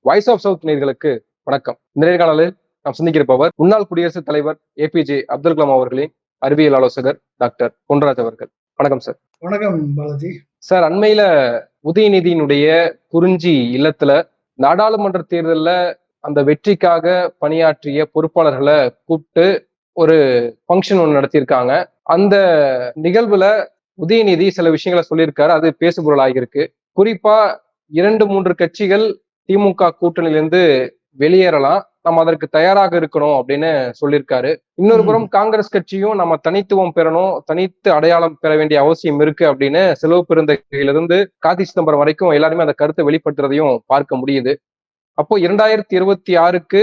Voice of south நேர்களுக்கு வணக்கம். இந்த நேர்காணலில் நாம் சந்திக்கிறப்பவர் முன்னாள் குடியரசுத் தலைவர் ஏபிஜே அப்துல் கலாம் அவர்களின் அறிவியல் ஆலோசகர் டாக்டர் பொன்ராஜ் அவர்கள். வணக்கம் சார் வணக்கம் பாலாஜி. சார் அண்மையில உதயநிதியினுடைய குறிஞ்சி இல்லத்துல நாடாளுமன்ற தேர்தல்ல அந்த வெற்றிக்காக பணியாற்றிய பொறுப்பாளர்களை கூப்பிட்டு ஒரு ஃபங்க்ஷன் ஒன்று நடத்தியிருக்காங்க. அந்த நிகழ்வுல உதயநிதி சில விஷயங்களை சொல்லியிருக்காரு. அது பேசுபொருளாகியிருக்கு குறிப்பா இரண்டு மூன்று கட்சிகள் திமுக கூட்டணியிலிருந்து வெளியேறலாம். நம்ம அதற்கு தயாராக இருக்கணும் அப்படின்னு சொல்லியிருக்காரு. இன்னொரு புறம் காங்கிரஸ் கட்சியும் நம்ம தனித்துவம் பெறணும் தனித்து அடையாளம் பெற வேண்டிய அவசியம் இருக்கு அப்படின்னு செலவு பெருந்தகையிலிருந்து கார்த்தி சிதம்பரம் வரைக்கும் எல்லாருமே அந்த கருத்தை வெளிப்படுத்துறதையும் பார்க்க முடியுது. அப்போ இரண்டாயிரத்தி இருபத்தி ஆறுக்கு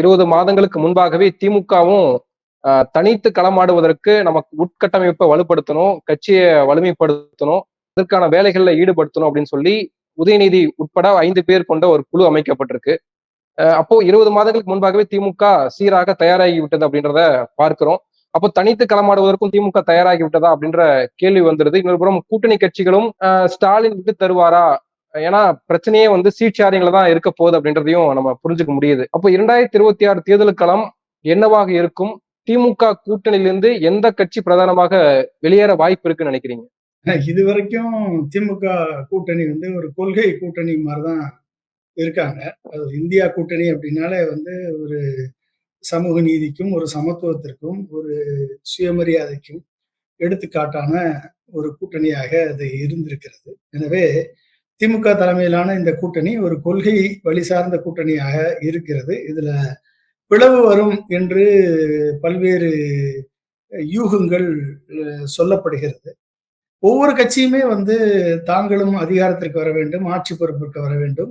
இருபது மாதங்களுக்கு முன்பாகவே திமுகவும் தனித்து களமாடுவதற்கு நமக்கு உட்கட்டமைப்பை வலுப்படுத்தணும் கட்சியை வலிமைப்படுத்தணும் அதற்கான வேலைகள்ல ஈடுபடுத்தணும் அப்படின்னு சொல்லி உதயநிதி உட்பட ஐந்து பேர் கொண்ட ஒரு குழு அமைக்கப்பட்டிருக்கு. அப்போ இருபது மாதங்களுக்கு முன்பாகவே திமுக சீராக தயாராகி விட்டது அப்படின்றத பார்க்கிறோம். அப்போ தனித்து களமாடுவதற்கும் திமுக தயாராகி விட்டதா அப்படின்ற கேள்வி வந்துருது. இன்னொரு புறம் கூட்டணி கட்சிகளும் ஸ்டாலின் விட்டு தருவாரா? ஏன்னா பிரச்சனையே வந்து சீட் ஷேரிங்ல தான் இருக்க போகுது அப்படின்றதையும் நம்ம புரிஞ்சுக்க முடியுது. அப்போ இரண்டாயிரத்தி இருபத்தி ஆறு தேர்தல் களம் என்னவாக இருக்கும்? திமுக கூட்டணியிலிருந்து எந்த கட்சி பிரதானமாக வெளியேற வாய்ப்பு இருக்குன்னு நினைக்கிறீங்க? இது வரைக்கும் திமுக கூட்டணி வந்து ஒரு கொள்கை கூட்டணி மாதிரிதான் இருக்காங்க. அது இந்தியா கூட்டணி அப்படின்னாலே வந்து ஒரு சமூக நீதிக்கும் ஒரு சமத்துவத்திற்கும் ஒரு சுயமரியாதைக்கும் எடுத்துக்காட்டான ஒரு கூட்டணியாக அது இருந்திருக்கிறது. எனவே திமுக தலைமையிலான இந்த கூட்டணி ஒரு கொள்கை வழி சார்ந்த கூட்டணியாக இருக்கிறது. இதுல பிளவு வரும் என்று பல்வேறு யூகங்கள் சொல்லப்படுகிறது. ஒவ்வொரு கட்சியுமே வந்து தாங்களும் அதிகாரத்திற்கு வர வேண்டும் ஆட்சி பொறுப்பிற்கு வர வேண்டும்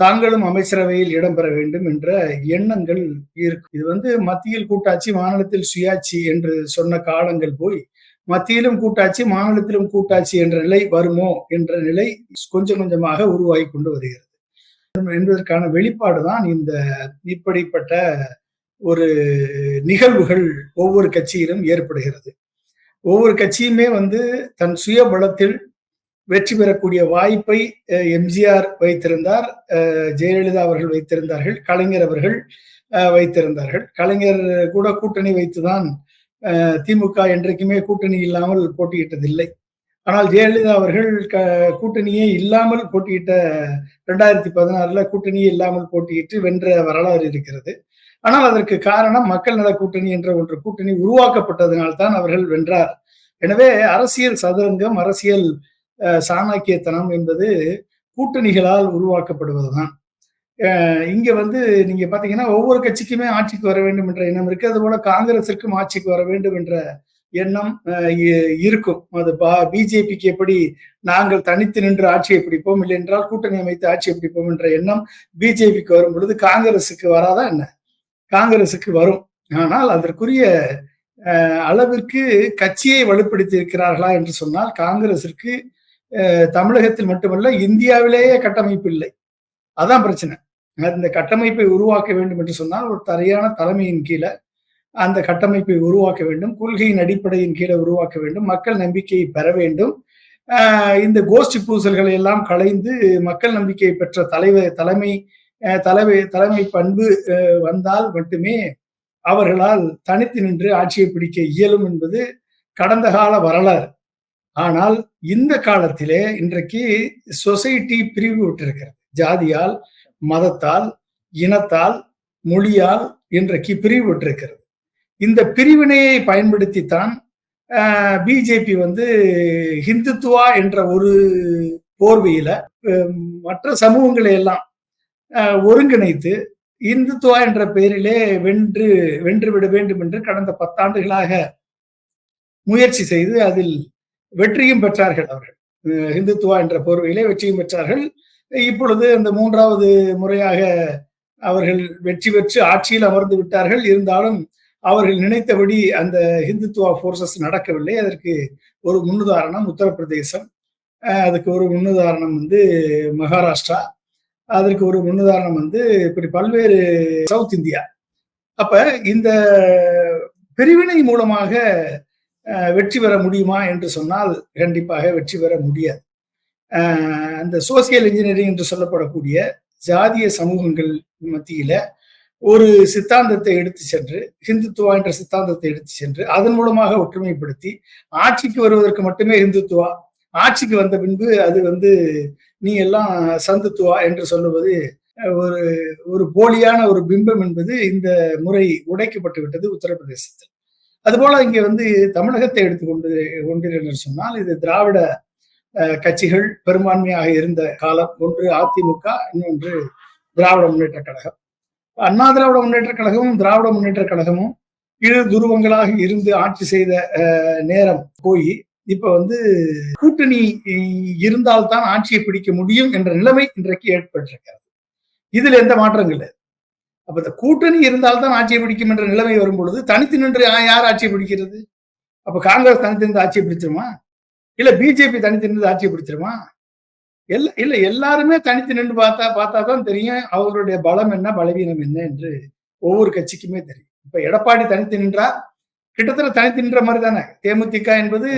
தாங்களும் அமைச்சரவையில் இடம்பெற வேண்டும் என்ற எண்ணங்கள் இருக்கு. இது வந்து மத்தியில் கூட்டாட்சி மாநிலத்தில் சுயாட்சி என்று சொன்ன காலங்கள் போய் மத்தியிலும் கூட்டாட்சி மாநிலத்திலும் கூட்டாட்சி என்ற நிலை வருமோ என்ற நிலை கொஞ்சம் கொஞ்சமாக உருவாகி கொண்டு வருகிறது. என்பதற்கான வெளிப்பாடு தான் இந்த இப்படிப்பட்ட ஒரு நிகழ்வுகள் ஒவ்வொரு கட்சியிலும் ஏற்படுகிறது. ஒவ்வொரு கட்சியுமே வந்து தன் சுய பலத்தில் வெற்றி பெறக்கூடிய வாய்ப்பை எம்ஜிஆர் வைத்திருந்தார் ஜெயலலிதா அவர்கள் வைத்திருந்தார்கள் கலைஞர் அவர்கள் வைத்திருந்தார்கள். கலைஞர் கூட கூட்டணி வைத்துதான் திமுக என்றைக்குமே கூட்டணி இல்லாமல் போட்டியிட்டதில்லை. ஆனால் ஜெயலலிதா அவர்கள் க கூட்டணியே இல்லாமல் போட்டியிட்ட ரெண்டாயிரத்தி பதினாறுல கூட்டணியே இல்லாமல் போட்டியிட்டு வென்ற வரலாறு இருக்கிறது. ஆனால் அதற்கு காரணம் மக்கள் நல கூட்டணி என்ற ஒன்று. கூட்டணி உருவாக்கப்பட்டதனால்தான் அவர்கள் வென்றார். எனவே அரசியல் சதுரங்கம் அரசியல் சாணக்கியத்தனம் என்பது கூட்டணிகளால் உருவாக்கப்படுவதுதான். இங்க வந்து நீங்க பாத்தீங்கன்னா ஒவ்வொரு கட்சிக்குமே ஆட்சிக்கு வர வேண்டும் என்ற எண்ணம் இருக்கு. அது போல காங்கிரசிற்கும் ஆட்சிக்கு வர வேண்டும் என்ற எண்ணம் இருக்கும். அது பிஜேபிக்கு எப்படி நாங்கள் தனித்து நின்று ஆட்சியை பிடிப்போம் இல்லை என்றால் கூட்டணி அமைத்து ஆட்சியை பிடிப்போம் என்ற எண்ணம் பிஜேபிக்கு வரும் பொழுது காங்கிரசுக்கு வராதா என்ன? காங்கிரசுக்கு வரும். ஆனால் அதற்குரிய அளவிற்கு கட்சியை வலுப்படுத்தி இருக்கிறார்களா என்று சொன்னால் காங்கிரசிற்கு தமிழகத்தில் மட்டுமல்ல இந்தியாவிலேயே கட்டமைப்பு இல்லை. அதான் பிரச்சனை. அந்த கட்டமைப்பை உருவாக்க வேண்டும் என்று சொன்னால் ஒரு சரியான தலைமையின் கீழே அந்த கட்டமைப்பை உருவாக்க வேண்டும் கொள்கையின் அடிப்படையின் கீழே உருவாக்க வேண்டும் மக்கள் நம்பிக்கையை பெற வேண்டும். இந்த கோஷ்டி பூசல்களை எல்லாம் களைந்து மக்கள் நம்பிக்கையை பெற்ற தலைவர் தலைமை தலைமை தலைமை பண்பு வந்தால் மட்டுமே அவர்களால் தனித்து நின்று ஆட்சியை பிடிக்க இயலும் என்பது கடந்த கால வரலாறு. ஆனால் இந்த காலத்திலே இன்றைக்கு சொசைட்டி பிரிவு விட்டிருக்கிறது. ஜாதியால் மதத்தால் இனத்தால் மொழியால் இன்றைக்கு பிரிவு விட்டிருக்கிறது. இந்த பிரிவினையை பயன்படுத்தித்தான் பிஜேபி வந்து ஹிந்துத்துவா என்ற ஒரு போர்வையில மற்ற சமூகங்களை எல்லாம் ஒருங்கிணைத்து இந்துத்துவா என்ற பெயரிலே வென்று வென்று விட வேண்டும் என்று கடந்த பத்தாண்டுகளாக முயற்சி செய்து அதில் வெற்றியும் பெற்றார்கள் அவர்கள். இந்துத்துவா என்ற போர்வையிலே வெற்றியும் பெற்றார்கள். இப்பொழுது அந்த மூன்றாவது முறையாக அவர்கள் வெற்றி பெற்று ஆட்சியில் அமர்ந்து விட்டார்கள். இருந்தாலும் அவர்கள் நினைத்தபடி அந்த ஹிந்துத்துவா போர்சஸ் நடக்கவில்லை. அதற்கு ஒரு முன்னுதாரணம் உத்தரப்பிரதேசம். அதுக்கு ஒரு முன்னுதாரணம் வந்து மகாராஷ்டிரா. அதற்கு ஒரு முன்னுதாரணம் வந்து இப்படி பல்வேறு சவுத் இந்தியா. அப்ப இந்த பிரிவினை மூலமாக வெற்றி பெற முடியுமா என்று சொன்னால் கண்டிப்பாக வெற்றி பெற முடியாது. அந்த சோசியல் இன்ஜினியரிங் என்று சொல்லப்படக்கூடிய ஜாதிய சமூகங்கள் மத்தியில ஒரு சித்தாந்தத்தை எடுத்து சென்று ஹிந்துத்துவா என்ற சித்தாந்தத்தை எடுத்து சென்று அதன் மூலமாக ஒற்றுமைப்படுத்தி ஆட்சிக்கு வருவதற்கு மட்டுமே ஹிந்துத்துவா ஆட்சிக்கு வந்த பின்பு அது வந்து நீ எல்லாம் சந்துத்துவா என்று சொல்லுவது ஒரு ஒரு போலியான ஒரு பிம்பம் என்பது இந்த முறை உடைக்கப்பட்டு விட்டது உத்தரப்பிரதேசத்தில். அதுபோல இங்கே வந்து தமிழகத்தை எடுத்துக்கொண்டு கொண்டீர்கள் சொன்னால் இது திராவிட கட்சிகள் பெரும்பான்மையாக இருந்த காலம். ஒன்று அதிமுக இன்னொன்று திராவிட முன்னேற்ற கழகம். அண்ணா திராவிட முன்னேற்ற கழகமும் திராவிட முன்னேற்ற கழகமும் இரு துருவங்களாக இருந்து ஆட்சி செய்த நேரம் போய் இப்ப வந்து கூட்டணி இருந்தால்தான் ஆட்சியை பிடிக்க முடியும் என்ற நிலைமை இன்றைக்கு ஏற்பட்டிருக்கிறது. இதுல எந்த மாற்றம் இல்லை. அப்ப இந்த கூட்டணி இருந்தால்தான் ஆட்சியை பிடிக்கும் என்ற நிலைமை வரும் பொழுது தனித்து நின்று யார் ஆட்சியை பிடிக்கிறது? அப்ப காங்கிரஸ் தனித்து நின்று ஆட்சியை பிடிச்சிருமா? இல்ல பிஜேபி தனித்து நின்று ஆட்சியை பிடிச்சிருமா? எல்லா இல்ல எல்லாருமே தனித்து நின்று பார்த்தா பார்த்தா தான் தெரியும் அவர்களுடைய பலம் என்ன பலவீனம் என்ன என்று ஒவ்வொரு கட்சிக்குமே தெரியும். இப்ப எடப்பாடி தனித்து நின்றா கிட்டத்தட்ட தனி தின்ற மாதிரி தானே தேமுதிக என்பது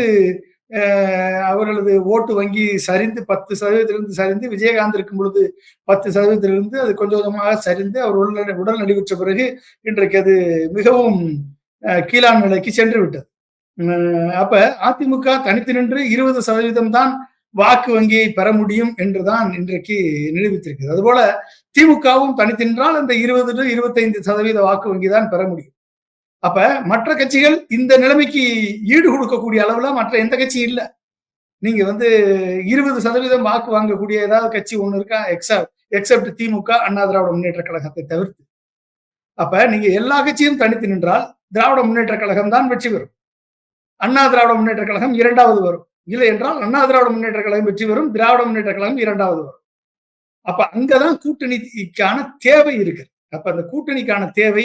அவர்களது ஓட்டு வங்கி சரிந்து பத்து சதவீதத்திலிருந்து சரிந்து விஜயகாந்த் இருக்கும் பொழுது பத்து சதவீதத்திலிருந்து அது கொஞ்சம் கொஞ்சமாக சரிந்து அவர் உடல் உடல் நடிவுற்ற பிறகு இன்றைக்கு அது மிகவும் கீழான நிலைக்கு சென்று விட்டது. அப்ப அதிமுக தனித்து நின்று இருபது சதவீதம் தான் வாக்கு வங்கியை பெற முடியும் என்றுதான் இன்றைக்கு நிரூபித்திருக்கிறது. அதுபோல திமுகவும் தனித்தின்றால் அந்த இருபது இருபத்தைந்து சதவீத வாக்கு வங்கி தான் பெற முடியும். அப்ப மற்ற கட்சிகள் இந்த நிலைமைக்கு ஈடு கொடுக்கக்கூடிய அளவுல மற்ற எந்த கட்சியும் இல்லை. நீங்க வந்து இருபது சதவீதம் வாக்கு வாங்கக்கூடிய ஏதாவது கட்சி ஒண்ணு இருக்கா? எக்ஸப்ட் எக்ஸப்ட் திமுக அண்ணா திராவிட முன்னேற்ற கழகத்தை தவிர்த்து. அப்ப நீங்க எல்லா கட்சியும் தனித்து நின்றால் திராவிட முன்னேற்ற கழகம் தான் வெற்றி பெறும். அண்ணா திராவிட முன்னேற்ற கழகம் இரண்டாவது வரும். இல்லை என்றால் அண்ணா திராவிட முன்னேற்ற கழகம் வெற்றி பெறும் திராவிட முன்னேற்ற கழகம் இரண்டாவது வரும். அப்ப அங்கதான் கூட்டணிக்கான தேவை இருக்கு. அப்ப அந்த கூட்டணிக்கான தேவை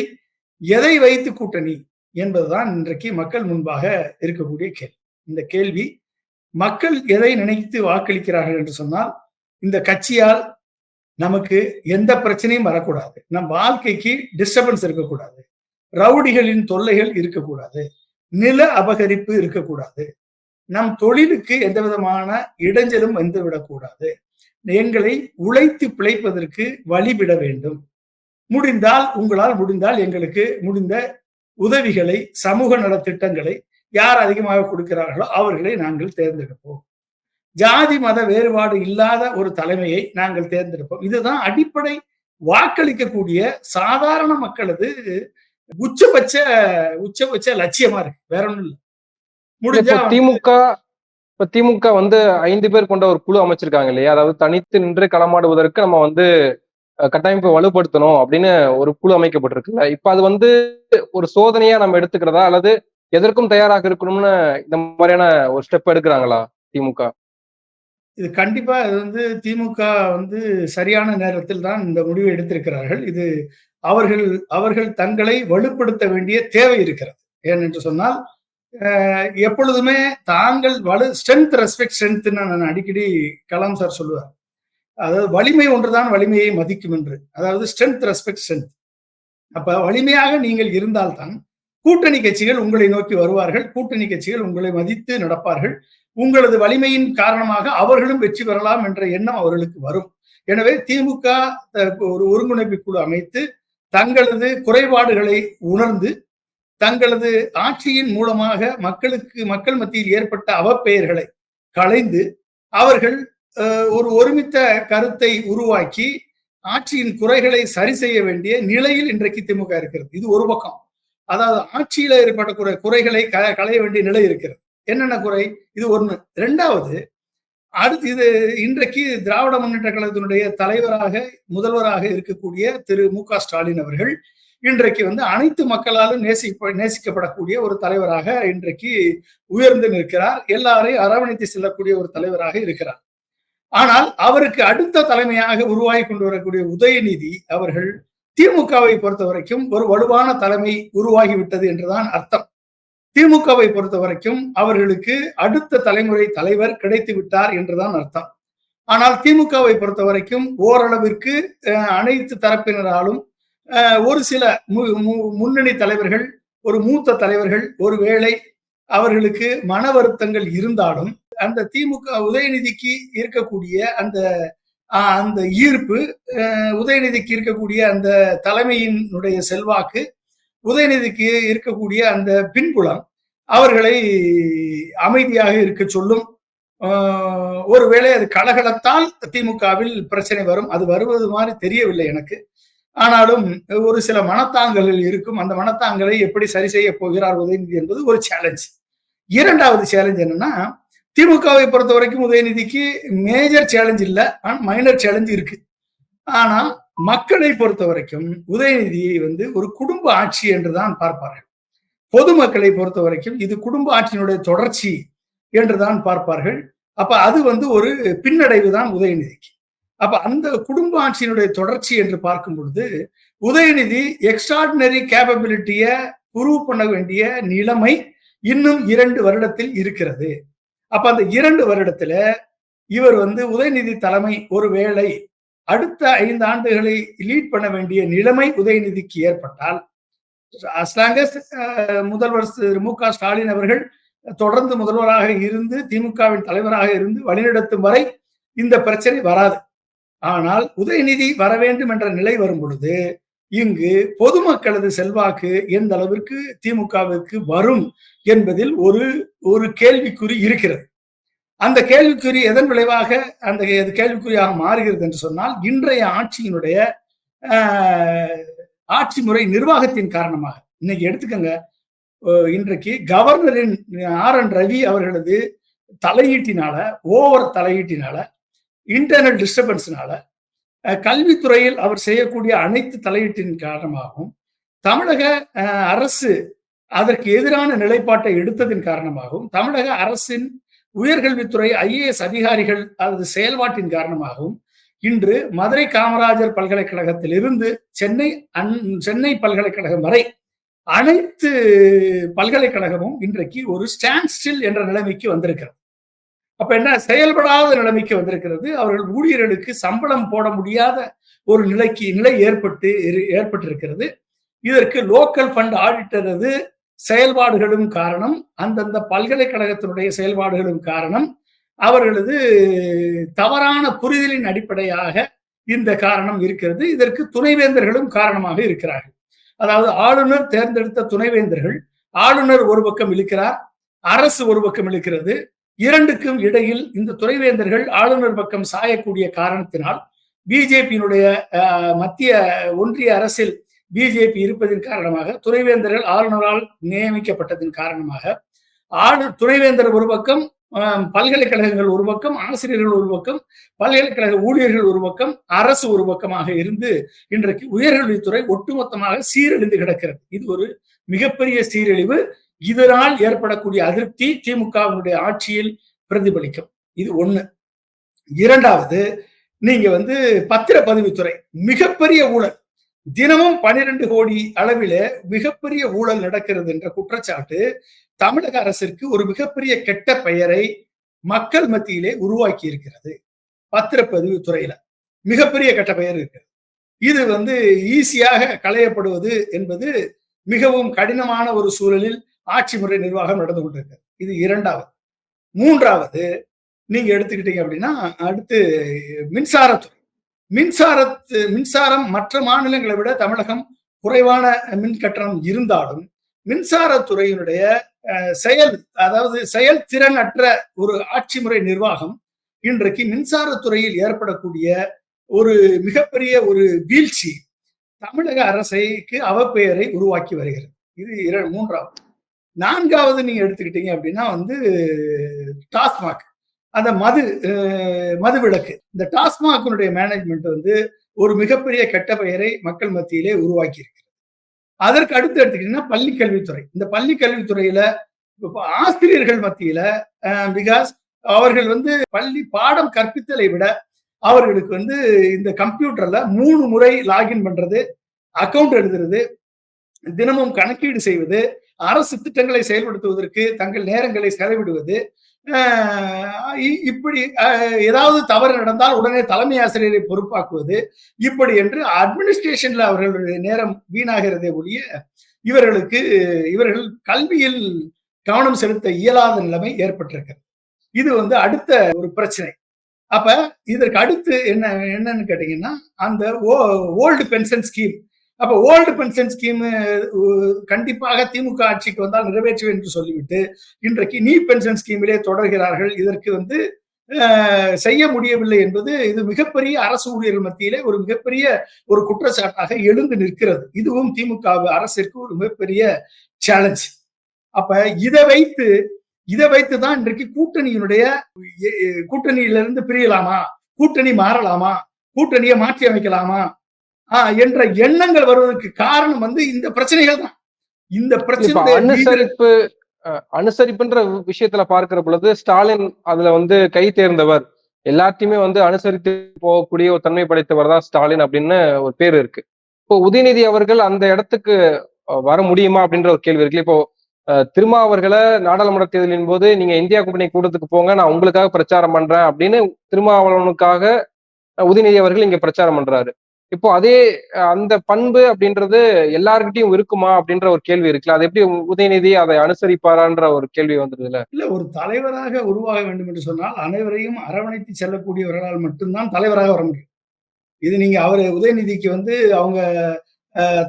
எதை வைத்து கூட்டணி என்பதுதான் இன்றைக்கு மக்கள் முன்பாக இருக்கக்கூடிய கேள்வி. இந்த கேள்வி மக்கள் எதை நினைத்து வாக்களிக்கிறார்கள் என்று சொன்னால் இந்த கட்சியால் நமக்கு எந்த பிரச்சனையும் வரக்கூடாது. நம் வாழ்க்கைக்கு டிஸ்டர்பன்ஸ் இருக்கக்கூடாது. ரவுடிகளின் தொல்லைகள் இருக்கக்கூடாது. நில அபகரிப்பு இருக்கக்கூடாது. நம் தொழிலுக்கு எந்த விதமான இடைஞ்சலும் வந்து விடக்கூடாது எங்களை உழைத்து பிழைப்பதற்கு வழிவிட வேண்டும். முடிந்தால் உங்களால் முடிந்தால் எங்களுக்கு முடிந்த உதவிகளை சமூக நலத்திட்டங்களை யார் அதிகமாக கொடுக்கிறார்களோ அவர்களை நாங்கள் தேர்ந்தெடுப்போம். ஜாதி மத வேறுபாடு இல்லாத ஒரு தலைமையை நாங்கள் தேர்ந்தெடுப்போம். இதுதான் அடிப்படை வாக்களிக்கக்கூடிய சாதாரண மக்களது உச்சபட்ச உச்சபட்ச லட்சியமா இருக்கு. வேற ஒண்ணும் இல்லை. முடிஞ்சா திமுக இப்ப திமுக வந்து ஐந்து பேர் கொண்ட ஒரு குழு அமைச்சிருக்காங்க இல்லையா? அதாவது தனித்து நின்று களமாடுவதற்கு நம்ம வந்து கட்டமைப்பை வலுப்படுத்தணும் அப்படின்னு ஒரு குழு அமைக்கப்பட்டிருக்குல்ல. இப்ப அது வந்து ஒரு சோதனையா நம்ம எடுத்துக்கிறதா? அல்லது எதற்கும் தயாராக இருக்கணும்னு இந்த மாதிரியான ஒரு ஸ்டெப் எடுக்கிறாங்களா திமுக? இது கண்டிப்பா இது வந்து திமுக வந்து சரியான நேரத்தில் தான் இந்த முடிவை எடுத்திருக்கிறார்கள். இது அவர்கள் அவர்கள் தங்களை வலுப்படுத்த வேண்டிய தேவை இருக்கிறது. ஏனென்று சொன்னால் எப்பொழுதுமே தாங்கள் வலு ஸ்ட்ரென்த் ரெஸ்பெக்ட் ஸ்ட்ரென்த் நான் அடிக்கடி கலாம் சார் சொல்லுவார். அதாவது வலிமை ஒன்றுதான் வலிமையை மதிக்கும் என்று. அதாவது ஸ்ட்ரென்த் ரெஸ்பெக்ட் ஸ்ட்ரென்த் அப்ப வலிமையாக நீங்கள் இருந்தால்தான் கூட்டணி கட்சிகள் உங்களை நோக்கி வருவார்கள். கூட்டணி கட்சிகள் உங்களை மதித்து நடப்பார்கள். உங்களது வலிமையின் காரணமாக அவர்களும் வெற்றி பெறலாம் என்ற எண்ணம் அவர்களுக்கு வரும். எனவே திமுக ஒரு ஒருங்கிணைப்பு குழு அமைத்து தங்களது குறைபாடுகளை உணர்ந்து தங்களது ஆட்சியின் மூலமாக மக்களுக்கு மக்கள் மத்தியில் ஏற்பட்ட அவப்பெயர்களை களைந்து அவர்கள் ஒரு ஒருமித்த கருத்தை உருவாக்கி ஆட்சியின் குறைகளை சரி செய்ய வேண்டிய நிலையில் இன்றைக்கு திமுக இருக்கிறது. இது ஒரு பக்கம். அதாவது ஆட்சியில ஏற்பட்ட குறை குறைகளை களைய வேண்டிய நிலை இருக்கிறது. என்னென்ன குறை? இது ஒண்ணு. ரெண்டாவது அடுத்து இது இன்றைக்கு திராவிட முன்னேற்ற கழகத்தினுடைய தலைவராக முதல்வராக இருக்கக்கூடிய திரு மு க ஸ்டாலின் அவர்கள் இன்றைக்கு வந்து அனைத்து மக்களாலும் நேசி நேசிக்கப்படக்கூடிய ஒரு தலைவராக இன்றைக்கு உயர்ந்து நிற்கிறார். எல்லாரையும் அரவணைத்து செல்லக்கூடிய ஒரு தலைவராக இருக்கிறார். ஆனால் அவருக்கு அடுத்த தலைமையாக உருவாகி கொண்டு வரக்கூடிய உதயநிதி அவர்கள் திமுகவை பொறுத்த வரைக்கும் ஒரு வலுவான தலைமை உருவாகிவிட்டது என்றுதான் அர்த்தம். திமுகவை பொறுத்த வரைக்கும் அவர்களுக்கு அடுத்த தலைமுறை தலைவர் கிடைத்து விட்டார் என்றுதான் அர்த்தம். ஆனால் திமுகவை பொறுத்த வரைக்கும் ஓரளவிற்கு அனைத்து தரப்பினராலும் ஒரு சில முன்னணி தலைவர்கள் ஒரு மூத்த தலைவர்கள் ஒருவேளை அவர்களுக்கு மன வருத்தங்கள் இருந்தாலும் அந்த திமுக உதயநிதிக்கு இருக்கக்கூடிய அந்த ஆஹ் அந்த ஈர்ப்பு உதயநிதிக்கு இருக்கக்கூடிய அந்த தலைமையினுடைய செல்வாக்கு உதயநிதிக்கு இருக்கக்கூடிய அந்த பின்புலம் அவர்களை அமைதியாக இருக்க சொல்லும். ஆஹ் ஒருவேளை அது கலகலத்தால் திமுகவில் பிரச்சனை வரும். அது வருவது மாதிரி தெரியவில்லை எனக்கு. ஆனாலும் ஒரு சில மனத்தாங்கல்கள் இருக்கும். அந்த மனத்தாங்கலை எப்படி சரி செய்ய போகிறார் உதயநிதி என்பது ஒரு சேலஞ்ச் இரண்டாவது சேலஞ்ச் என்னன்னா திமுகவை பொறுத்த வரைக்கும் உதயநிதிக்கு மேஜர் சேலஞ்ச் இல்ல ஆனா மைனர் சேலஞ்ச் இருக்கு. ஆனா மக்களை பொறுத்த வரைக்கும் உதயநிதியை வந்து ஒரு குடும்ப ஆட்சி என்றுதான் பார்ப்பார்கள். பொதுமக்களை பொறுத்த வரைக்கும் இது குடும்ப ஆட்சியினுடைய தொடர்ச்சி என்றுதான் பார்ப்பார்கள். அப்ப அது வந்து ஒரு பின்னடைவு தான் உதயநிதிக்கு. அப்ப அந்த குடும்ப ஆட்சியினுடைய தொடர்ச்சி என்று பார்க்கும் பொழுது உதயநிதி எக்ஸ்ட்ராடினரி கேப்பபிலிட்டிய ப்ரூவ் பண்ண வேண்டிய நிலைமை இன்னும் இரண்டு வருடத்தில் இருக்கிறது. அப்ப அந்த இரண்டு வருடத்துல இவர் வந்து உதயநிதி தலைமை ஒருவேளை அடுத்த ஐந்து ஆண்டுகளை லீட் பண்ண வேண்டிய நிலைமை உதயநிதிக்கு ஏற்பட்டால் அஸ்லாங்கஸ் முதல்வர் திரு மு க ஸ்டாலின் அவர்கள் தொடர்ந்து முதல்வராக இருந்து திமுகவின் தலைவராக இருந்து வழிநடத்தும் வரை இந்த பிரச்சனை வராது. ஆனால் உதயநிதி வர வேண்டும் என்ற நிலை வரும் பொழுது இங்கு பொதுமக்களது செல்வாக்கு எந்த அளவிற்கு திமுகவிற்கு வரும் என்பதில் ஒரு ஒரு கேள்விக்குறி இருக்கிறது. அந்த கேள்விக்குறி எதன் விளைவாக அந்த கேள்விக்குறியாக மாறுகிறது என்று சொன்னால் இன்றைய ஆட்சியினுடைய ஆட்சி முறை நிர்வாகத்தின் காரணமாக. இன்னைக்கு எடுத்துக்கங்க இன்றைக்கு கவர்னரின் ஆர் என் ரவி அவர்களது தலையீட்டினால ஓவர் தலையீட்டினால இன்டர்னல் டிஸ்டர்பன்ஸ்னால கல்வித்துறையில் அவர் செய்யக்கூடிய அனைத்து தலையீட்டின் காரணமாகவும் தமிழக அரசு அதற்கு எதிரான நிலைப்பாட்டை எடுத்ததின் காரணமாகவும் தமிழக அரசின் உயர்கல்வித்துறை ஐஏஎஸ் அதிகாரிகள் அல்லது செயல்பாட்டின் காரணமாகவும் இன்று மதுரை காமராஜர் பல்கலைக்கழகத்தில் இருந்து சென்னை அன் சென்னை பல்கலைக்கழகம் வரை அனைத்து பல்கலைக்கழகமும் இன்றைக்கு ஒரு ஸ்டாண்ட் ஸ்டில் என்ற நிலைமைக்கு வந்திருக்கிறது. அப்ப என்ன? செயல்படாத நிலைமைக்கு வந்திருக்கிறது. அவர்கள் ஊழியர்களுக்கு சம்பளம் போட முடியாத ஒரு நிலைக்கு நிலை ஏற்பட்டு ஏற்பட்டிருக்கிறது. இதற்கு லோக்கல் ஃபண்ட் ஆடிட்டரது செயல்பாடுகளும் காரணம். அந்தந்த பல்கலைக்கழகத்தினுடைய செயல்பாடுகளும் காரணம். அவர்களது தவறான புரிதலின் அடிப்படையாக இந்த காரணம் இருக்கிறது. இதற்கு துணைவேந்தர்களும் காரணமாக இருக்கிறார்கள். அதாவது ஆளுநர் தேர்ந்தெடுத்த துணைவேந்தர்கள் ஆளுநர் ஒரு பக்கம் இழுக்கிறார் அரசு ஒரு பக்கம் இழுக்கிறது. இரண்டுக்கும் இடையில் இந்த துறைவேந்தர்கள் ஆளுநர் பக்கம் சாயக்கூடிய காரணத்தினால் பிஜேபியினுடைய மத்திய ஒன்றிய அரசில் பிஜேபி இருப்பதன் காரணமாக துறைவேந்தர்கள் ஆளுநரால் நியமிக்கப்பட்டதன் காரணமாக ஆளு துணைவேந்தர் ஒரு பக்கம் பல்கலைக்கழகங்கள் ஒரு பக்கம் ஆசிரியர்கள் ஒரு பக்கம் பல்கலைக்கழக ஊழியர்கள் ஒரு பக்கம் அரசு ஒரு பக்கமாக இருந்து இன்றைக்கு உயர்கல்வித்துறை ஒட்டுமொத்தமாக சீரழிந்து கிடக்கிறது. இது ஒரு மிகப்பெரிய சீரழிவு. இதனால் ஏற்படக்கூடிய அதிருப்தி திமுகவினுடைய ஆட்சியில் பிரதிபலிக்கும். இது ஒண்ணு. இரண்டாவது நீங்க வந்து பத்திரப்பதிவுத்துறை மிகப்பெரிய ஊழல். தினமும் பனிரெண்டு கோடி அளவில மிகப்பெரிய ஊழல் நடக்கிறது என்ற குற்றச்சாட்டு தமிழக அரசிற்கு ஒரு மிகப்பெரிய கெட்ட பெயரை மக்கள் மத்தியிலே உருவாக்கி இருக்கிறது. பத்திரப்பதிவு துறையில மிகப்பெரிய கெட்ட பெயர் இருக்கு இது வந்து ஈஸியாக களையப்படுவது என்பது மிகவும் கடினமான ஒரு சூழலில் ஆட்சி முறை நிர்வாகம் நடந்து கொண்டிருக்கு. இது இரண்டாவது. மூன்றாவது நீங்க எடுத்துக்கிட்டீங்க அப்படின்னா அடுத்து மின்சாரத்துறை மின்சாரத்து மின்சாரம் மற்ற மாநிலங்களை விட தமிழகம் குறைவான மின் கட்டணம் இருந்தாலும் மின்சாரத்துறையினுடைய செயல் அதாவது செயல்திறன் அற்ற ஒரு ஆட்சி முறை நிர்வாகம் இன்றைக்கு மின்சாரத்துறையில் ஏற்படக்கூடிய ஒரு மிகப்பெரிய ஒரு வீழ்ச்சி தமிழக அரசைக்கு அவப்பெயரை உருவாக்கி வருகிறது. இது இர மூன்றாவது. நான்காவது நீங்க எடுத்துக்கிட்டீங்க அப்படின்னா வந்து டாஸ்மாக். அந்த மது மது விளக்கு இந்த டாஸ்மாகனுடைய மேனேஜ்மெண்ட் வந்து ஒரு மிகப்பெரிய கெட்ட பெயரை மக்கள் மத்தியிலே உருவாக்கி இருக்கிறது அதற்கு அடுத்து எடுத்துக்கிட்டீங்கன்னா பள்ளி கல்வித்துறை இந்த பள்ளி கல்வித்துறையில ஆசிரியர்கள் மத்தியில பிகாஸ் அவர்கள் வந்து பள்ளி பாடம் கற்பித்தலை விட அவர்களுக்கு வந்து இந்த கம்ப்யூட்டர்ல மூணு முறை லாகின் பண்றது அக்கௌண்ட் எழுதுறது தினமும் கணக்கீடு செய்வது அரசு திட்டங்களை செயல்படுத்துவதற்கு தங்கள் நேரங்களை செலவிடுவது இப்படி ஏதாவது தவறு நடந்தால் உடனே தலைமை ஆசிரியரை பொறுப்பாக்குவது இப்படி என்று அட்மினிஸ்ட்ரேஷன்ல அவர்களுடைய நேரம் வீணாகிறதே ஒழிய இவர்களுக்கு இவர்கள் கல்வியில் கவனம் செலுத்த இயலாத நிலைமை ஏற்பட்டிருக்கிறது இது வந்து அடுத்த ஒரு பிரச்சனை. அப்ப இதற்கு அடுத்து என்ன என்னன்னு கேட்டீங்கன்னா அந்த ஓல்டு பென்ஷன் ஸ்கீம் அப்ப ஓல்டு பென்ஷன் ஸ்கீம் கண்டிப்பாக திமுக ஆட்சிக்கு வந்தால் நிறைவேற்றுவேன் என்று சொல்லிவிட்டு இன்றைக்கு நீ பென்ஷன் ஸ்கீமிலே தொடர்கிறார்கள். இதற்கு வந்து செய்ய முடியவில்லை என்பது இது மிகப்பெரிய அரசு ஊழியர்கள் மத்தியிலே ஒரு மிகப்பெரிய ஒரு குற்றச்சாட்டாக எழுந்து நிற்கிறது. இதுவும் திமுக அரசிற்கு ஒரு மிகப்பெரிய சேலஞ்ச் அப்ப இதை வைத்து இதை வைத்து தான் இன்றைக்கு கூட்டணியினுடைய கூட்டணியிலிருந்து பிரியலாமா? கூட்டணி மாறலாமா? கூட்டணியை மாற்றி அமைக்கலாமா? என்ற எண்ணங்கள் வருவதற்கு காரணம் வந்து இந்த பிரச்சனைகள் தான். இந்த பிரச்சனை அனுசரிப்பு அனுசரிப்புன்ற விஷயத்துல பார்க்கிற பொழுது ஸ்டாலின் அதுல வந்து கை தேர்ந்தவர். எல்லாத்தையுமே வந்து அனுசரித்து போகக்கூடிய ஒரு தன்மை படைத்தவர் தான் ஸ்டாலின் அப்படின்னு ஒரு பேர் இருக்கு. இப்போ உதயநிதி அவர்கள் அந்த இடத்துக்கு வர முடியுமா அப்படின்ற ஒரு கேள்வி இருக்கு. இப்போ திருமா அவர்களை நாடாளுமன்ற தேர்தலின் போது நீங்க இந்தியா கூட்டணி கூட்டத்துக்கு போங்க நான் உங்களுக்காக பிரச்சாரம் பண்றேன் அப்படின்னு திருமாவளவனுக்காக உதயநிதி அவர்கள் இங்க பிரச்சாரம் பண்றாரு. இப்போ அதே அந்த பண்பு அப்படின்றது எல்லாருக்கிட்டையும் இருக்குமா அப்படின்ற ஒரு கேள்வி இருக்குல்ல? அது எப்படி உதயநிதி அதை அனுசரிப்பாரான்ற ஒரு கேள்வி வந்துருதுல இல்ல ஒரு தலைவராக உருவாக வேண்டும் என்று சொன்னால் அனைவரையும் அரவணைத்து செல்லக்கூடியவர்களால் மட்டும்தான் தலைவராக வர முடியும். இது நீங்க அவர் உதயநிதிக்கு வந்து அவங்க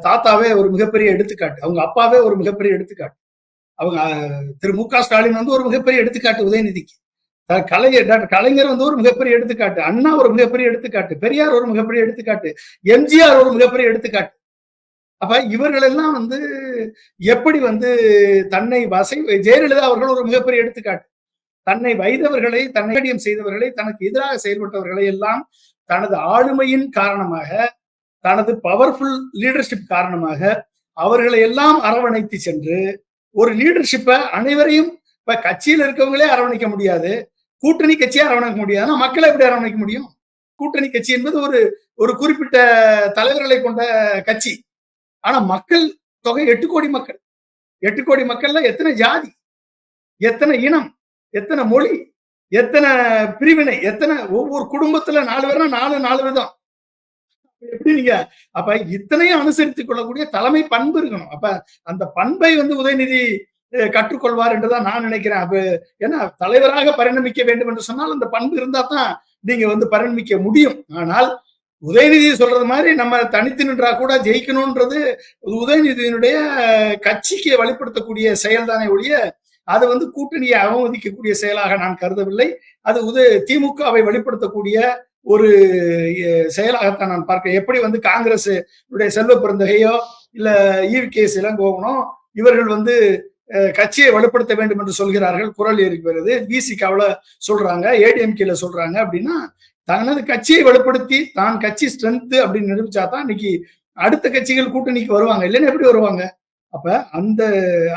தாத்தாவே ஒரு மிகப்பெரிய எடுத்துக்காட்டு. அவங்க அப்பாவே ஒரு மிகப்பெரிய எடுத்துக்காட்டு. அவங்க திரு மு க ஸ்டாலின் வந்து ஒரு மிகப்பெரிய எடுத்துக்காட்டு உதயநிதிக்கு. கலைஞர் டாக்டர் கலைஞர் வந்து ஒரு மிகப்பெரிய எடுத்துக்காட்டு. அண்ணா ஒரு மிகப்பெரிய எடுத்துக்காட்டு. பெரியார் ஒரு மிகப்பெரிய எடுத்துக்காட்டு. எம்ஜிஆர் ஒரு மிகப்பெரிய எடுத்துக்காட்டு. அப்ப இவர்கள் எல்லாம் வந்து எப்படி வந்து தன்னை வசை ஜெயலலிதா அவர்கள் ஒரு மிகப்பெரிய எடுத்துக்காட்டு. தன்னை வைத்தவர்களை தன்னை செய்தவர்களை தனக்கு எதிராக செயல்பட்டவர்களை எல்லாம் தனது ஆளுமையின் காரணமாக தனது பவர்ஃபுல் லீடர்ஷிப் காரணமாக அவர்களை எல்லாம் அரவணைத்து சென்று ஒரு லீடர்ஷிப்பை அனைவரையும் இப்ப கட்சியில் இருக்கவங்களே அரவணைக்க முடியாது. கூட்டணி கட்சியை அரவணைக்க முடியாது ஆனா மக்களை எப்படி அரவணைக்க முடியும்? கூட்டணி கட்சி என்பது ஒரு ஒரு குறிப்பிட்ட தலைவர்களை கொண்ட கட்சி. ஆனா மக்கள் தொகை எட்டு கோடி மக்கள். எட்டு கோடி மக்கள்ல எத்தனை ஜாதி? எத்தனை இனம்? எத்தனை மொழி? எத்தனை பிரிவினை? எத்தனை ஒவ்வொரு குடும்பத்துல நாலு பேர்னா நாலு நாலு விதம். எப்படி நீங்க அப்ப இத்தனையும் அனுசரித்துக் கொள்ளக்கூடிய தலைமை பண்பு இருக்கணும். அப்ப அந்த பண்பை வந்து உதயநிதி கற்றுக்கொள்வார் என்றுதான் நான் நினைக்கிறேன். அப்ப ஏன்னா தலைவராக பரிணமிக்க வேண்டும் என்று சொன்னால் அந்த பண்பு இருந்தா தான் நீங்க வந்து பரிணமிக்க முடியும். ஆனால் உதயநிதி சொல்றது மாதிரி நம்ம தனித்து நின்றா கூட ஜெயிக்கணும்ன்றது உதயநிதியினுடைய கட்சிக்கு வழிபடுத்தக்கூடிய செயல்தானே ஒழிய அது வந்து கூட்டணியை அவமதிக்கக்கூடிய செயலாக நான் கருதவில்லை. அது உத திமுகவை வெளிப்படுத்தக்கூடிய ஒரு செயலாகத்தான் நான் பார்க்கிறேன். எப்படி வந்து காங்கிரஸ் செல்வ பிறந்தகையோ இல்ல ஈவி கேஸ் இளங்கோவனோ இவர்கள் வந்து கட்சியை வலுப்படுத்த வேண்டும் என்று சொல்கிறார்கள். குரல் இருக்கிறது விசிகாவில் சொல்றாங்க. ஏடிஎம்கேல சொல்றாங்க அப்படின்னா தனது கட்சியை வலுப்படுத்தி தான் கட்சி ஸ்ட்ரென்த் அப்படின்னு நிரூபிச்சா தான் இன்னைக்கு அடுத்த கட்சிகள் கூட்டணிக்கு வருவாங்க. இல்லைன்னா எப்படி வருவாங்க? அப்ப அந்த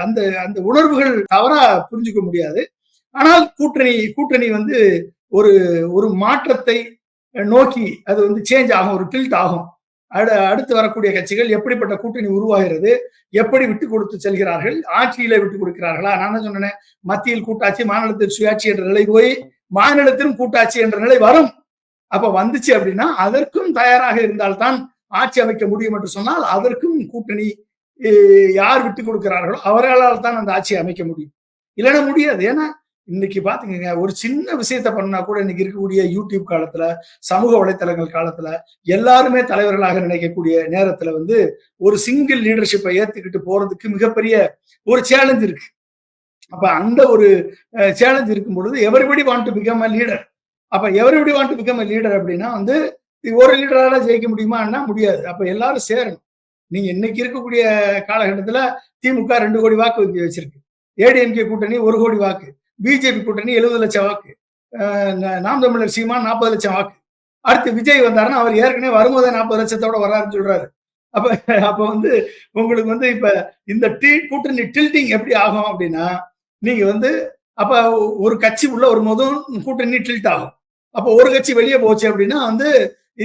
அந்த அந்த உணர்வுகள் தவறா புரிஞ்சுக்க முடியாது. ஆனால் கூட்டணி கூட்டணி வந்து ஒரு ஒரு மாற்றத்தை நோக்கி அது வந்து சேஞ்ச் ஆகும் ஒரு டில்ட் ஆகும். அடு அடுத்து வரக்கூடிய கட்சிகள் எப்படிப்பட்ட கூட்டணி உருவாகிறது எப்படி விட்டு கொடுத்து செல்கிறார்கள் ஆட்சியில விட்டு கொடுக்கிறார்களா? நான் தான் சொன்னேன் மத்தியில் கூட்டாட்சி மாநிலத்தில் சுயாட்சி என்ற நிலை போய் மாநிலத்திலும் கூட்டாட்சி என்ற நிலை வரும். அப்ப வந்துச்சு அப்படின்னா அதற்கும் தயாராக இருந்தால்தான் ஆட்சி அமைக்க முடியும் என்று சொன்னால் அதற்கும் கூட்டணி யார் விட்டு கொடுக்கிறார்களோ அவர்களால் தான் அந்த ஆட்சியை அமைக்க முடியும். இல்லைன்னா முடியாது. ஏன்னா இன்னைக்கு பாத்துக்கங்க ஒரு சின்ன விஷயத்த பண்ணா கூட இன்னைக்கு இருக்கக்கூடிய யூடியூப் காலத்துல சமூக வலைத்தளங்கள் காலத்துல எல்லாருமே தலைவர்களாக நினைக்கக்கூடிய நேரத்துல வந்து ஒரு சிங்கிள் லீடர்ஷிப்பை ஏத்துக்கிட்டு போறதுக்கு மிகப்பெரிய ஒரு சேலஞ்ச் இருக்கு. அப்ப அந்த ஒரு சேலஞ்ச் இருக்கும் பொழுது everybody want to become a leader அப்ப everybody want to become a leader அப்படின்னா வந்து ஒரு லீடரால ஜெயிக்க முடியுமான்னா முடியாது. அப்ப எல்லாரும் சேரணும். நீங்க இன்னைக்கு இருக்கக்கூடிய காலகட்டத்துல திமுக ரெண்டு கோடி வாக்கு வச்சிருக்கு. ஏடிஎம்கே கூட்டணி ஒரு கோடி வாக்கு. பிஜேபி கூட்டணி எழுபது லட்சம் வாக்கு. நாம் தமிழர் சீமா நாற்பது லட்சம் வாக்கு. அடுத்து விஜய் வந்தாருன்னா அவர் ஏற்கனவே வரும்போதே நாற்பது லட்சத்தோட வராருன்னு சொல்றாரு. அப்ப அப்ப வந்து உங்களுக்கு வந்து இப்ப இந்த டி கூட்டணி டில்டிங் எப்படி ஆகும் அப்படின்னா நீங்க வந்து அப்ப ஒரு கட்சி உள்ள ஒரு வரும்போதும் கூட்டணி டில்ட் ஆகும். அப்ப ஒரு கட்சி வெளியே போச்சு அப்படின்னா வந்து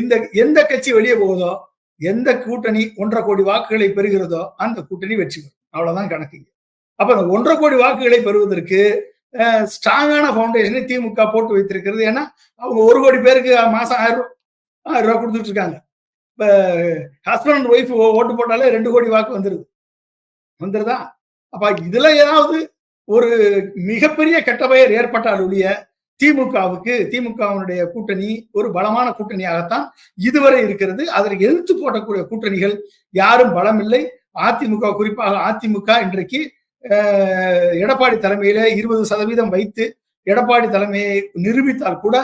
இந்த எந்த கட்சி வெளியே போகுதோ எந்த கூட்டணி ஒன்றரை கோடி வாக்குகளை பெறுகிறதோ அந்த கூட்டணி வெற்றி பெறும். அவ்வளவுதான் கணக்கு அப்ப அந்த ஒன்றரை கோடி வாக்குகளை பெறுவதற்கு ஸ்ட்ராங்கான ஃபவுண்டேஷனை திமுக போட்டு வைத்திருக்கிறது. ஏன்னா அவங்க ஒரு கோடி பேருக்கு மாசம் ஆயிரம் ரூபா ஆயிரம் ரூபா கொடுத்துட்டு இருக்காங்க ஹஸ்பண்ட் அண்ட் ஒய்ஃப் ஓட்டு போட்டாலே ரெண்டு கோடி வாக்கு வந்துருது. வந்துருதா? அப்ப இதுல ஏதாவது ஒரு மிகப்பெரிய கெட்ட பெயர் ஏற்பட்டால் ஒழிய திமுகவுக்கு திமுகவினுடைய கூட்டணி ஒரு பலமான கூட்டணியாகத்தான் இதுவரை இருக்கிறது. அதற்கு எதிர்த்து போடக்கூடிய கூட்டணிகள் யாரும் பலம் இல்லை அதிமுக குறிப்பாக அதிமுக இன்றைக்கு எடப்பாடி தலைமையில இருபது சதவீதம் வைத்து எடப்பாடி தலைமையை நிரூபித்தால் கூட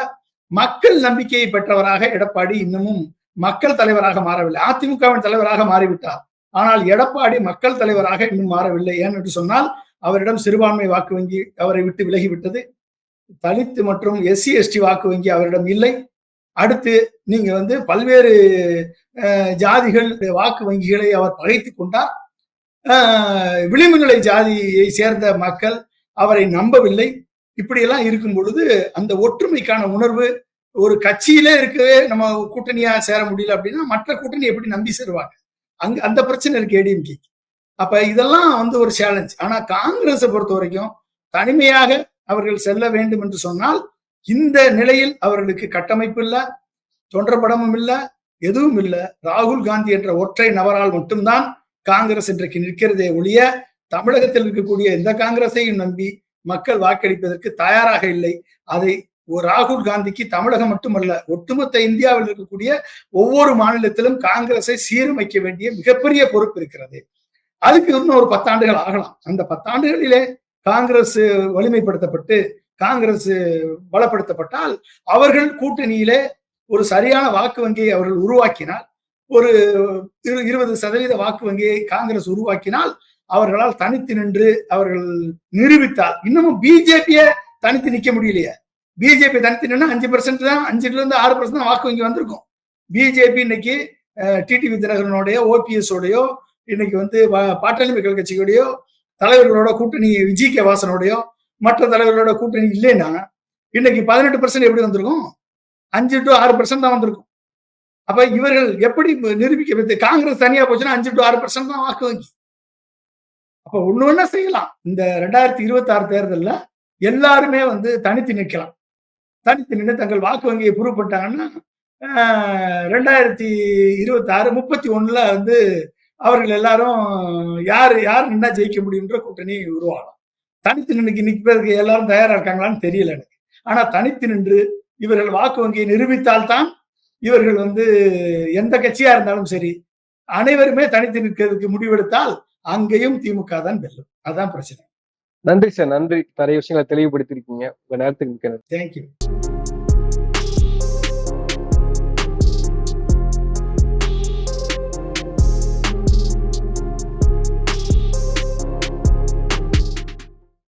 மக்கள் நம்பிக்கையை பெற்றவராக எடப்பாடி இன்னமும் மக்கள் தலைவராக மாறவில்லை. அதிமுகவின் தலைவராக மாறிவிட்டார். ஆனால் எடப்பாடி மக்கள் தலைவராக இன்னும் மாறவில்லை. ஏனென்று சொன்னால் அவரிடம் சிறுபான்மை வாக்கு வங்கி அவரை விட்டு விலகிவிட்டது. தலித்து மற்றும் எஸ்சி எஸ்டி வாக்கு வங்கி அவரிடம் இல்லை. அடுத்து நீங்க வந்து பல்வேறு ஜாதிகள் வாக்கு வங்கிகளை அவர் பகைத்து கொண்டார். அஹ், விளிம்புநிலை ஜாதியை சேர்ந்த மக்கள் அவரை நம்பவில்லை. இப்படியெல்லாம் இருக்கும் பொழுது அந்த ஒற்றுமைக்கான உணர்வு ஒரு கட்சியிலே இருக்கவே நம்ம கூட்டணியா சேர முடியல அப்படின்னா மற்ற கூட்டணி எப்படி நம்பி சேருவாங்க? அங்க அந்த பிரச்சனை இருக்கு ஏடிஎம்கே. அப்ப இதெல்லாம் வந்து ஒரு சேலஞ்ச் ஆனா காங்கிரஸை பொறுத்த வரைக்கும் தனிமையாக அவர்கள் செல்ல வேண்டும் என்று சொன்னால் இந்த நிலையில் அவர்களுக்கு கட்டமைப்பு இல்ல தொண்டர்படமும் இல்ல எதுவும் இல்லை. ராகுல் காந்தி என்ற ஒற்றை நபரால் மட்டும்தான் காங்கிரஸ் இன்றைக்கு நிற்கிறதே ஒழிய தமிழகத்தில் இருக்கக்கூடிய எந்த காங்கிரஸையும் நம்பி மக்கள் வாக்களிப்பதற்கு தயாராக இல்லை. அதை ராகுல் காந்திக்கு தமிழகம் மட்டுமல்ல ஒட்டுமொத்த இந்தியாவில் இருக்கக்கூடிய ஒவ்வொரு மாநிலத்திலும் காங்கிரஸை சீரமைக்க வேண்டிய மிகப்பெரிய பொறுப்பு இருக்கிறது. அதுக்கு இன்னும் ஒரு பத்தாண்டுகள் ஆகலாம். அந்த பத்தாண்டுகளிலே காங்கிரஸ் வலிமைப்படுத்தப்பட்டு காங்கிரஸ் பலப்படுத்தப்பட்டால் அவர்கள் கூட்டணியிலே ஒரு சரியான வாக்கு வங்கியை அவர்கள் உருவாக்கினால் ஒரு இரு- இருபது சதவீத வாக்கு வங்கியை காங்கிரஸ் உருவாக்கினால் அவர்களால் தனித்து நின்று அவர்கள் நிரூபித்தால் இன்னமும் பிஜேபியை தனித்து நிக்க முடியலையே. பிஜேபி தனித்து நின்னா அஞ்சு பர்சன்ட் தான் அஞ்சுல இருந்து ஆறு பர்சன்ட் தான் வாக்கு வங்கி வந்திருக்கும். பிஜேபி இன்னைக்கு டிடிவி தினகரனுடைய ஓபிஎஸ் உடையோ இன்னைக்கு வந்து பாட்டாளி மக்கள் கட்சியோடையோ தலைவர்களோட கூட்டணி விஜய் கே வாசனோடையோ மற்ற தலைவர்களோட கூட்டணி இல்லைன்னா இன்னைக்கு பதினெட்டு பர்சன்ட் எப்படி வந்திருக்கும்? அஞ்சு டு ஆறு பர்சன்ட் தான் வந்திருக்கும். அப்ப இவர்கள் எப்படி நிரூபிக்க காங்கிரஸ் தனியா போச்சுன்னா அஞ்சு டு ஆறு பர்சன்ட் தான் வாக்கு வங்கி. அப்ப ஒண்ணு ஒண்ணா செய்யலாம். இந்த ரெண்டாயிரத்தி இருபத்தி ஆறு தேர்தலில் எல்லாருமே வந்து தனித்து நிற்கலாம். தனித்து நின்று தங்கள் வாக்கு வங்கியை புறப்பட்டாங்கன்னா ரெண்டாயிரத்தி இருபத்தி ஆறு முப்பத்தி ஒண்ணுல வந்து அவர்கள் எல்லாரும் யார் யார் நின்னா ஜெயிக்க முடியுன்ற கூட்டணி உருவாகலாம். தனித்து நின்று நிற்பதற்கு எல்லாரும் தயாரா இருக்காங்களான்னு தெரியல எனக்கு. ஆனா தனித்து நின்று இவர்கள் வாக்கு வங்கியை நிரூபித்தால்தான் இவர்கள் வந்து எந்த கட்சியா இருந்தாலும் சரி அனைவருமே தனித்து நிற்கிறதுக்கு முடிவெடுத்தால் அங்கேயும் திமுக தான் வெல்லும். அதான் பிரச்சனை. நன்றி சார் நன்றி. நிறைய விஷயங்களை தெளிவுபடுத்திருக்கீங்க உங்க நேரத்துக்கு தேங்க்யூ